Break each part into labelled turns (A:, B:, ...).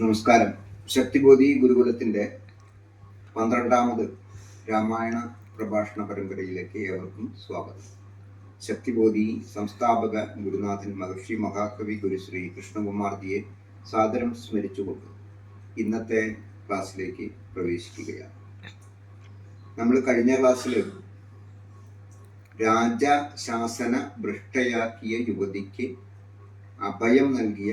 A: നമസ്കാരം. ശക്തിബോധി ഗുരുകുലത്തിന്റെ പന്ത്രണ്ടാമത് രാമായണ പ്രഭാഷണ പരമ്പരയിലേക്ക് ഏവർക്കും സ്വാഗതം. ശക്തിബോധി സംസ്ഥാപക ഗുരുനാഥൻ മഹർഷി മഹാകവി ഗുരു ഗുരുശ്രീ കൃഷ്ണകുമാർജിയെ സാദരം സ്മരിച്ചുകൊണ്ട് ഇന്നത്തെ ക്ലാസ്സിലേക്ക് പ്രവേശിക്കുകയാണ്. നമ്മൾ കഴിഞ്ഞ ക്ലാസ്സിൽ രാജശാസന ഭ്രഷ്ടയാക്കിയ യുവതിക്ക് അഭയം നൽകിയ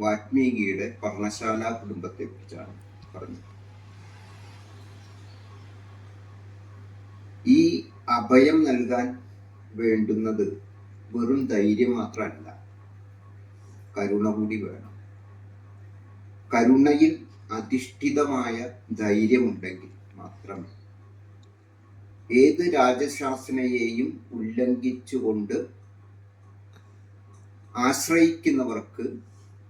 A: വാൽമീകിയുടെ പർണശാല കുടുംബത്തെ കുറിച്ചാണ് പറഞ്ഞത്. ഈ അഭയം നൽകാൻ വേണ്ടുന്നത് വെറും ധൈര്യം മാത്രമല്ല കരുണ കൂടി വേണം. കരുണയിൽ അധിഷ്ഠിതമായ ധൈര്യമുണ്ടെങ്കിൽ മാത്രമേ ഏത് രാജശാസനയെയും ഉല്ലംഘിച്ചുകൊണ്ട് ആശ്രയിക്കുന്നവർക്ക്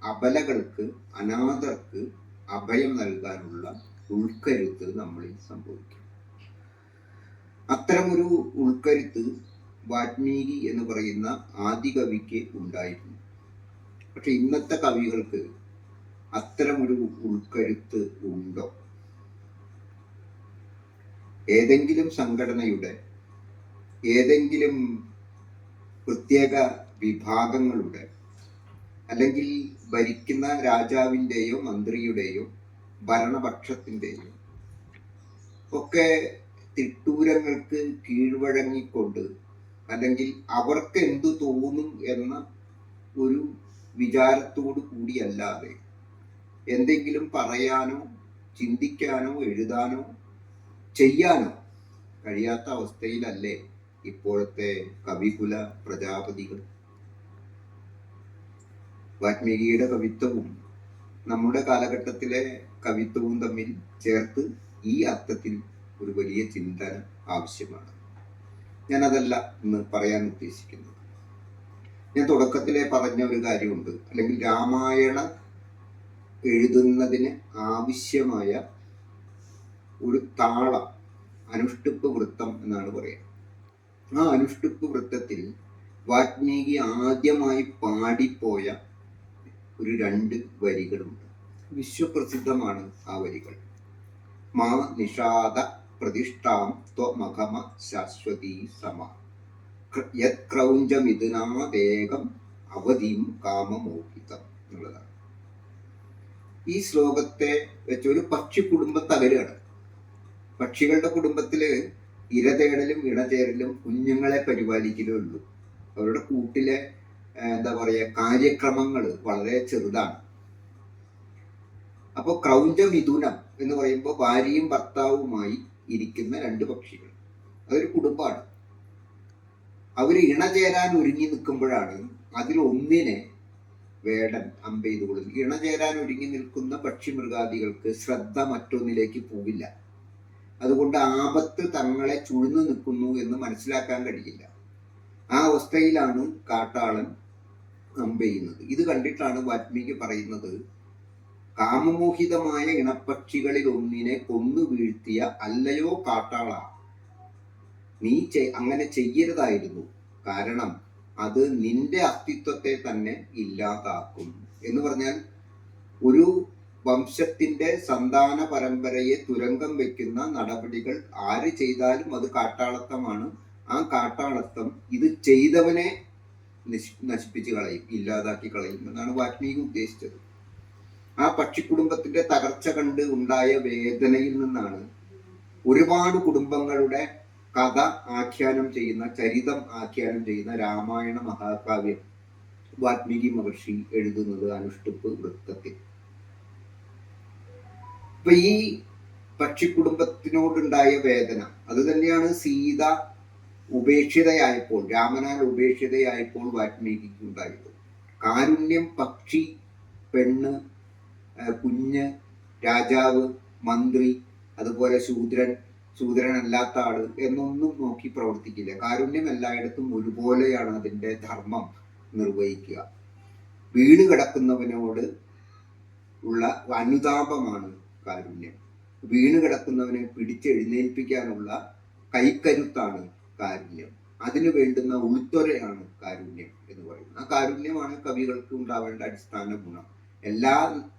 A: അബലകൾക്ക് അനാഥർക്ക് അഭയം നൽകാനുള്ള ഉൾക്കരുത്ത് നമ്മളിൽ സംഭവിക്കും. അത്തരമൊരു ഉൾക്കരുത്ത് വാത്മീകി എന്ന് പറയുന്ന ആദി കവിക്ക് ഉണ്ടായിരുന്നു. പക്ഷെ ഇന്നത്തെ കവികൾക്ക് അത്തരമൊരു ഉൾക്കരുത്ത് ഉണ്ടോ? ഏതെങ്കിലും സംഘടനയുടെ ഏതെങ്കിലും പ്രത്യേക വിഭാഗങ്ങളുടെ അല്ലെങ്കിൽ ഭരിക്കുന്ന രാജാവിന്റെയോ മന്ത്രിയുടെയോ ഭരണപക്ഷത്തിന്റെയോ ഒക്കെ തിട്ടൂരങ്ങൾക്ക് കീഴ്വഴങ്ങിക്കൊണ്ട് അല്ലെങ്കിൽ അവർക്ക് എന്തു തോന്നും എന്ന ഒരു വിചാരത്തോടു കൂടിയല്ലാതെ എന്തെങ്കിലും പറയാനോ ചിന്തിക്കാനോ എഴുതാനോ ചെയ്യാനോ കഴിയാത്ത അവസ്ഥയിലല്ലേ ഇപ്പോഴത്തെ കവികുല പ്രജാപതികൾ. വാൽമീകിയുടെ കവിത്വവും നമ്മുടെ കാലഘട്ടത്തിലെ കവിത്വവും തമ്മിൽ ചേർത്ത് ഈ അർത്ഥത്തിൽ ഒരു വലിയ ചിന്തന ആവശ്യമാണ്. ഞാൻ അതല്ല ഇന്ന് പറയാൻ ഉദ്ദേശിക്കുന്നത്. ഞാൻ തുടക്കത്തിലെ പറഞ്ഞ ഒരു കാര്യമുണ്ട്. അല്ലെങ്കിൽ രാമായണ എഴുതുന്നതിന് ആവശ്യമായ ഒരു താള അനുഷ്ടുപ്പ് വൃത്തം എന്നാണ് പറയുക ആ അനുഷ്ടുപ്പ് വൃത്തത്തിൽ വാത്മീകി ആദ്യമായി പാടിപ്പോയ ഒരു രണ്ട് വരികളുണ്ട്. വിശ്വപ്രസിദ്ധമാണ് ആ വരികൾ. മാ നിഷാദ പ്രതിഷ്ഠാം ത്വമഖമ ശാശ്വതീ സമ. യത് ക്രൗഞ്ചമിഥുനാദേകം അവധിയും കാമമോഹിതം എന്നുള്ളതാണ്. ഈ ശ്ലോകത്തെ വെച്ച് ഒരു പക്ഷി കുടുംബം പക്ഷികളുടെ കുടുംബത്തിൽ ഇരതേടലും ഇണചേരലും കുഞ്ഞുങ്ങളെ പരിപാലിക്കലേ ഉള്ളൂ. അവരുടെ കൂട്ടിലെ എന്താ പറയുക കാര്യക്രമങ്ങൾ വളരെ ചെറുതാണ്. അപ്പോൾ ക്രൗഞ്ച മിഥുനം എന്ന് പറയുമ്പോൾ ഭാര്യയും ഭർത്താവുമായി ഇരിക്കുന്ന രണ്ട് പക്ഷികൾ. അതൊരു കുടുംബമാണ്. അവർ ഇണചേരാൻ ഒരുങ്ങി നിൽക്കുമ്പോഴാണ് അതിൽ ഒന്നിനെ വേടൻ അമ്പെയ്ത് കൊടുക്കും ഇണചേരാൻ ഒരുങ്ങി നിൽക്കുന്ന പക്ഷി മൃഗാദികൾക്ക് ശ്രദ്ധ മറ്റൊന്നിലേക്ക് പോവില്ല. അതുകൊണ്ട് ആപത്ത് തങ്ങളെ ചുഴ്ന്നു നിൽക്കുന്നു എന്ന് മനസ്സിലാക്കാൻ കഴിയില്ല. ആ അവസ്ഥയിലാണ് കാട്ടാളൻ അമ്പെയ്യുന്നത് ഇത് കണ്ടിട്ടാണ് വാത്മീകി പറയുന്നത് കാമമോഹിതമായ ഇണപ്പക്ഷികളിൽ ഒന്നിനെ കൊന്നു വീഴ്ത്തിയ അല്ലയോ കാട്ടാള നീ അങ്ങനെ ചെയ്യരുതായിരുന്നു. കാരണം അത് നിന്റെ അസ്തിത്വത്തെ തന്നെ ഇല്ലാതാക്കും. എന്ന് പറഞ്ഞാൽ ഒരു വംശത്തിന്റെ സന്താന പരമ്പരയെ തുരങ്കം വെക്കുന്ന നടപടികൾ ആര് ചെയ്താലും അത് കാട്ടാളത്തമാണ് ആ കാട്ടാളത്തം ഇത് ചെയ്തവനെ നശിപ്പിച്ച് കളയും ഇല്ലാതാക്കി കളയും എന്നാണ് വാൽമീകി ഉദ്ദേശിച്ചത്. ആ പക്ഷിക്കുടുംബത്തിന്റെ തകർച്ച കണ്ട് ഉണ്ടായ വേദനയിൽ നിന്നാണ് ഒരുപാട് കുടുംബങ്ങളുടെ കഥ ആഖ്യാനം ചെയ്യുന്ന ചരിതം ആഖ്യാനം ചെയ്യുന്ന രാമായണ മഹാകാവ്യം വാത്മീകി മഹർഷി എഴുതുന്നത് അനുഷ്ടുപ്പ് വൃത്തത്തിൽ. ഇപ്പൊ ഈ പക്ഷിക്കുടുംബത്തിനോടുണ്ടായ വേദന അത് തന്നെയാണ് സീത ഉപേക്ഷിതയായപ്പോൾ രാമനാൽ ഉപേക്ഷിതയായപ്പോൾ വാൽമീകിക്ക് ഉണ്ടായത് കാരുണ്യം പക്ഷി പെണ്ണ് കുഞ്ഞ് രാജാവ് മന്ത്രി അതുപോലെ ശൂദ്രൻ ശൂദ്രനല്ലാത്ത ആൾ എന്നൊന്നും നോക്കി പ്രവർത്തിക്കില്ല. കാരുണ്യം എല്ലായിടത്തും ഒരുപോലെയാണ് അതിന്റെ ധർമ്മം നിർവഹിക്കുക. വീണ് കിടക്കുന്നവനോട് ഉള്ള അനുതാപമാണ് കാരുണ്യം. വീണ് കിടക്കുന്നവനെ പിടിച്ചെഴുന്നേൽപ്പിക്കാനുള്ള കൈക്കരുത്താണ് കാരുണ്യം. അതിന് വേണ്ടുന്ന ഉൾത്തൊരയാണ് കാരുണ്യം എന്ന് പറയുന്നത്. ആ കാരുണ്യമാണ് കവികൾക്ക് ഉണ്ടാവേണ്ട അടിസ്ഥാന ഗുണം. എല്ലാ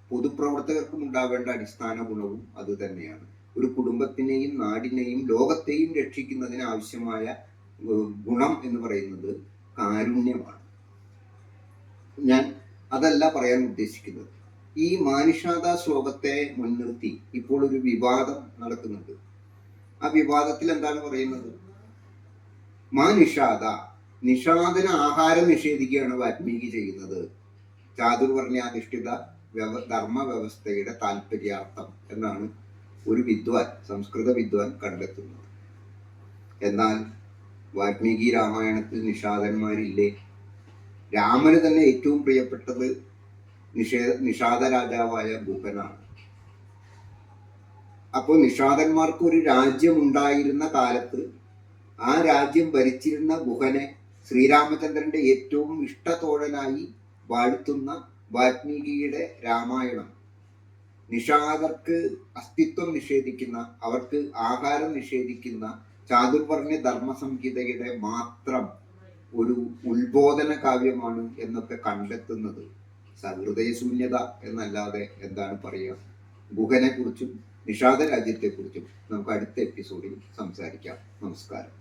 A: പൊതുപ്രവർത്തകർക്കും ഉണ്ടാവേണ്ട അടിസ്ഥാന ഗുണവും അത് തന്നെയാണ്. ഒരു കുടുംബത്തിനെയും നാടിനെയും ലോകത്തെയും രക്ഷിക്കുന്നതിന് ആവശ്യമായ ഗുണം എന്ന് പറയുന്നത് കാരുണ്യമാണ്. ഞാൻ അതല്ല പറയാൻ ഉദ്ദേശിക്കുന്നത്. ഈ മാനുഷാദ ശ്ലോകത്തെ മുൻനിർത്തി ഇപ്പോൾ ഒരു വിവാദം നടക്കുന്നുണ്ട്. ആ വിവാദത്തിൽ എന്താണ് പറയുന്നത്? മാ നിഷാദ. നിഷാദിന് ആഹാരം നിഷേധിക്കുകയാണ് വാൽമീകി ചെയ്യുന്നത്. ചാതുർവർണാധിഷ്ഠിത വ്യവ ധർമ്മ വ്യവസ്ഥയുടെ താല്പര്യാർത്ഥം എന്നാണ് ഒരു വിദ്വാൻ സംസ്കൃത വിദ്വാൻ കണ്ടെത്തുന്നത്. എന്നാൽ വാൽമീകി രാമായണത്തിൽ നിഷാദന്മാരില്ലേ? രാമന് തന്നെ ഏറ്റവും പ്രിയപ്പെട്ടത് നിഷേധ നിഷാദ രാജാവായ ഗുഹനാണ് അപ്പോൾ നിഷാദന്മാർക്ക് ഒരു രാജ്യം ഉണ്ടായിരുന്ന കാലത്ത് ആ രാജ്യം ഭരിച്ചിരുന്ന ഗുഹനെ ശ്രീരാമചന്ദ്രന്റെ ഏറ്റവും ഇഷ്ടത്തോഴനായി വാഴ്ത്തുന്ന വാൽമീകിയുടെ രാമായണം. നിഷാദർക്ക് അസ്തിത്വം നിഷേധിക്കുന്ന അവർക്ക് ആഹാരം നിഷേധിക്കുന്ന ചാതുർവർണ ധർമ്മസംഹിതയുടെ മാത്രം ഒരു ഉത്ബോധന കാവ്യമാണ് എന്നൊക്കെ കണ്ടെത്തുന്നത്. സഹൃദയശൂന്യത എന്നല്ലാതെ എന്താണ് പറയുക? ഗുഹനെ കുറിച്ചും നിഷാദ രാജ്യത്തെക്കുറിച്ചും നമുക്ക് അടുത്ത എപ്പിസോഡിൽ സംസാരിക്കാം. നമസ്കാരം.